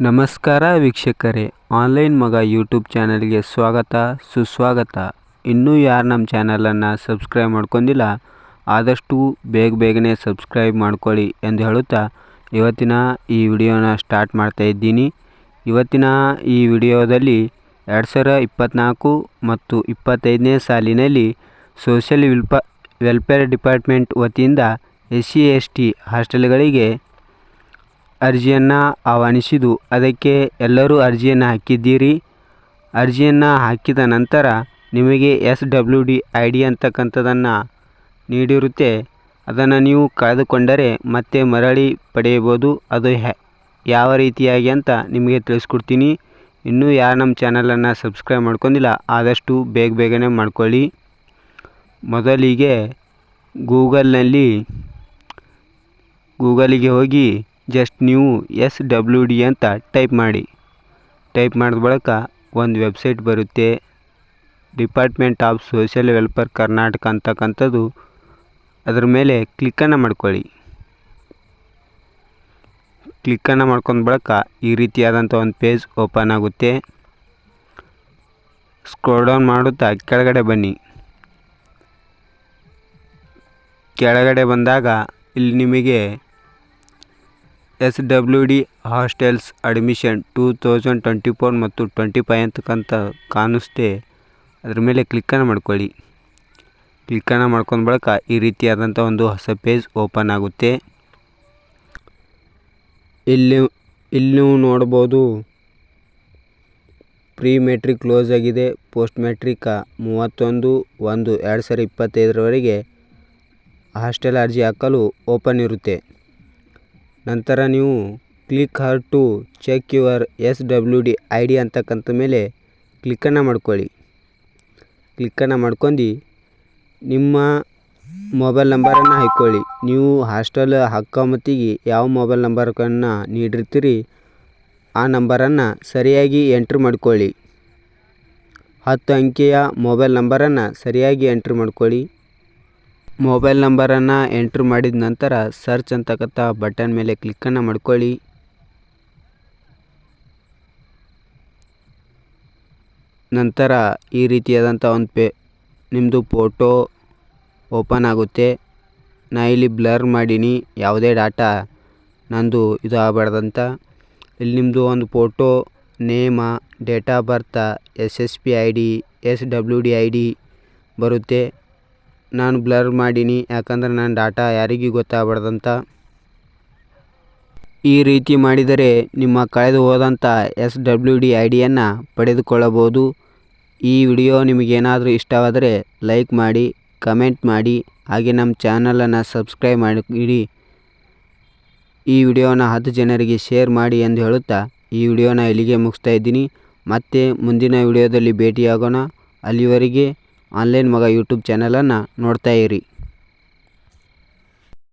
ನಮಸ್ಕಾರ ವೀಕ್ಷಕರೇ. ಆನ್ಲೈನ್ ಮಗ ಯೂಟ್ಯೂಬ್ ಚಾನಲ್ಗೆ ಸ್ವಾಗತ, ಸುಸ್ವಾಗತ. ಇನ್ನೂ ಯಾರು ನಮ್ಮ ಚಾನಲನ್ನು ಸಬ್ಸ್ಕ್ರೈಬ್ ಮಾಡ್ಕೊಂಡಿಲ್ಲ, ಆದಷ್ಟು ಬೇಗ ಬೇಗನೆ ಸಬ್ಸ್ಕ್ರೈಬ್ ಮಾಡ್ಕೊಳ್ಳಿ ಎಂದು ಹೇಳುತ್ತಾ ಇವತ್ತಿನ ಈ ವಿಡಿಯೋನ ಸ್ಟಾರ್ಟ್ ಮಾಡ್ತಾ ಇದ್ದೀನಿ. ಇವತ್ತಿನ ಈ ವಿಡಿಯೋದಲ್ಲಿ ಎರಡು ಸಾವಿರ ಇಪ್ಪತ್ತ್ನಾಲ್ಕು ಮತ್ತು ಇಪ್ಪತ್ತೈದನೇ ಸಾಲಿನಲ್ಲಿ ಸೋಷಿಯಲ್ ವಿಲ್ಪ, ವೆಲ್ಫೇರ್ ಡಿಪಾರ್ಟ್ಮೆಂಟ್ ವತಿಯಿಂದ ಎಸ್ ಸಿ ಎಸ್ ಟಿ ಹಾಸ್ಟೆಲ್ಗಳಿಗೆ ಅರ್ಜಿಯನ್ನು ಆಹ್ವಾನಿಸಿದ್ದು ಅದಕ್ಕೆ ಎಲ್ಲರೂ ಅರ್ಜಿಯನ್ನು ಹಾಕಿದ್ದೀರಿ. ಅರ್ಜಿಯನ್ನು ಹಾಕಿದ ನಂತರ ನಿಮಗೆ S W D I D ಅಂತಕ್ಕಂಥದ್ದನ್ನು ನೀಡಿರುತ್ತೆ. ಅದನ್ನು ನೀವು ಕಳೆದುಕೊಂಡರೆ ಮತ್ತೆ ಮರಳಿ ಪಡೆಯಬೋದು ಅದು ಯಾವ ರೀತಿಯಾಗಿ ಅಂತ ನಿಮಗೆ ತಿಳಿಸ್ಕೊಡ್ತೀನಿ. ಇನ್ನೂ ಯಾರು ನಮ್ಮ ಚಾನಲನ್ನು ಸಬ್ಸ್ಕ್ರೈಬ್ ಮಾಡ್ಕೊಂಡಿಲ್ಲ, ಆದಷ್ಟು ಬೇಗ ಬೇಗನೆ ಮಾಡ್ಕೊಳ್ಳಿ. ಮೊದಲಿಗೆ ಗೂಗಲ್ನಲ್ಲಿ, ಗೂಗಲಿಗೆ ಹೋಗಿ ಜಸ್ಟ್ ನೀವು ಎಸ್ ಡಬ್ಲ್ಯೂ ಡಿ ಅಂತ ಟೈಪ್ ಮಾಡಿ. ಟೈಪ್ ಮಾಡಿದ ಬಳಿಕ ಒಂದು ವೆಬ್ಸೈಟ್ ಬರುತ್ತೆ. Department of social welfare Karnataka ಅಂತಕ್ಕಂಥದ್ದು. ಅದರ ಮೇಲೆ ಕ್ಲಿಕ್ಕನ್ನು ಮಾಡ್ಕೊಳ್ಳಿ. ಕ್ಲಿಕ್ಕನ್ನು ಮಾಡ್ಕೊಂಡ ಬಳಿಕ ಈ ರೀತಿಯಾದಂಥ ಒಂದು ಪೇಜ್ ಓಪನ್ ಆಗುತ್ತೆ. ಸ್ಕ್ರೋಲ್ ಡೌನ್ ಮಾಡುತ್ತಾ ಕೆಳಗಡೆ ಬನ್ನಿ. ಕೆಳಗಡೆ ಬಂದಾಗ ಇಲ್ಲಿ ನಿಮಗೆ S W D hostels admission two thousand twenty four ಮತ್ತು ಟ್ವೆಂಟಿ ಫೈವ್ ಅಂತಕ್ಕಂಥ ಕಾಣಿಸ್ತೆ ಅದ್ರ ಮೇಲೆ ಕ್ಲಿಕ್ಕನ್ನು ಮಾಡ್ಕೊಳ್ಳಿ. ಕ್ಲಿಕ್ಕನ್ನು ಮಾಡ್ಕೊಂಡ ಬಳಿಕ ಈ ರೀತಿಯಾದಂಥ ಒಂದು ಹೊಸ ಪೇಜ್ ಓಪನ್ ಆಗುತ್ತೆ. ಇಲ್ಲಿ ಇಲ್ಲಿ ನೀವು ನೋಡ್ಬೋದು ಪ್ರೀ ಮೆಟ್ರಿಕ್ ಕ್ಲೋಸ್ ಆಗಿದೆ. ಪೋಸ್ಟ್ ಮೆಟ್ರಿಕ್ ಮೂವತ್ತೊಂದು, ಒಂದು, ಎರಡು ಸಾವಿರ ಇಪ್ಪತ್ತೈದರವರೆಗೆ ಹಾಸ್ಟೆಲ್ ಅರ್ಜಿ ಹಾಕಲು ಓಪನ್ ಇರುತ್ತೆ. ನಂತರ ನೀವು click here to check your S W D I D ಅಂತಕ್ಕಂಥ ಮೇಲೆ ಕ್ಲಿಕ್ಕನ್ನು ಮಾಡ್ಕೊಳ್ಳಿ. ಕ್ಲಿಕ್ಕನ್ನು ಮಾಡ್ಕೊಂಡು ನಿಮ್ಮ ಮೊಬೈಲ್ ನಂಬರನ್ನು ಹಾಕ್ಕೊಳ್ಳಿ. ನೀವು ಹಾಸ್ಟೆಲ್ ಹಾಕೋ ಮತ್ತಿಗೆ ಯಾವ ಮೊಬೈಲ್ ನಂಬರ್ಗಳನ್ನು ನೀಡಿರ್ತೀರಿ ಆ ನಂಬರನ್ನು ಸರಿಯಾಗಿ ಎಂಟ್ರ್ ಮಾಡ್ಕೊಳ್ಳಿ. ಹತ್ತು ಅಂಕೆಯ ಮೊಬೈಲ್ ನಂಬರನ್ನು ಸರಿಯಾಗಿ ಎಂಟ್ರ್ ಮಾಡ್ಕೊಳ್ಳಿ. ಮೊಬೈಲ್ ನಂಬರನ್ನು ಎಂಟ್ರ್ ಮಾಡಿದ ನಂತರ ಸರ್ಚ್ ಅಂತಕ್ಕಂಥ ಬಟನ್ ಮೇಲೆ ಕ್ಲಿಕ್ಕನ್ನು ಮಾಡ್ಕೊಳ್ಳಿ. ನಂತರ ಈ ರೀತಿಯಾದಂಥ ಒಂದು ಪೇ ನಿಮ್ಮದು ಫೋಟೋ ಓಪನ್ ಆಗುತ್ತೆ. ನಾ ಇಲ್ಲಿ ಬ್ಲರ್ ಮಾಡೀನಿ, ಯಾವುದೇ ಡಾಟಾ ನಂದು ಇದು ಆಗಬಾರ್ದಂತ. ಇಲ್ಲಿ ನಿಮ್ಮದು ಒಂದು photo, name, date of birth, S S P I D, S W D I D ಬರುತ್ತೆ. ನಾನು ಬ್ಲರ್ ಮಾಡೀನಿ, ಯಾಕಂದ್ರೆ ನನ್ನ ಡಾಟಾ ಯಾರಿಗೂ ಗೊತ್ತಾಗಬಾರ್ದಂತ. ಈ ರೀತಿ ಮಾಡಿದರೆ ನಿಮ್ಮ ಕಳೆದು ಹೋದಂಥ ಎಸ್ ಡಬ್ಲ್ಯೂ ಡಿ ಐ ಡಿಯನ್ನು ಪಡೆದುಕೊಳ್ಳಬಹುದು. ಈ ವಿಡಿಯೋ ನಿಮಗೇನಾದರೂ ಇಷ್ಟವಾದರೆ ಲೈಕ್ ಮಾಡಿ, ಕಮೆಂಟ್ ಮಾಡಿ, ಹಾಗೆ ನಮ್ಮ ಚಾನಲನ್ನು ಸಬ್ಸ್ಕ್ರೈಬ್ ಮಾಡಿ ಈ ವಿಡಿಯೋನ ಹತ್ತು ಜನರಿಗೆ ಶೇರ್ ಮಾಡಿ ಎಂದು ಹೇಳುತ್ತಾ ಈ ವಿಡಿಯೋನ ಇಲ್ಲಿಗೆ ಮುಗಿಸ್ತಾ ಇದ್ದೀನಿ. ಮತ್ತೆ ಮುಂದಿನ ವಿಡಿಯೋದಲ್ಲಿ ಭೇಟಿಯಾಗೋಣ. ಅಲ್ಲಿವರೆಗೆ ಆನ್ಲೈನ್ ಮಗ ಯೂಟ್ಯೂಬ್ ಚಾನಲನ್ನು ನೋಡ್ತಾ ಇರಿ.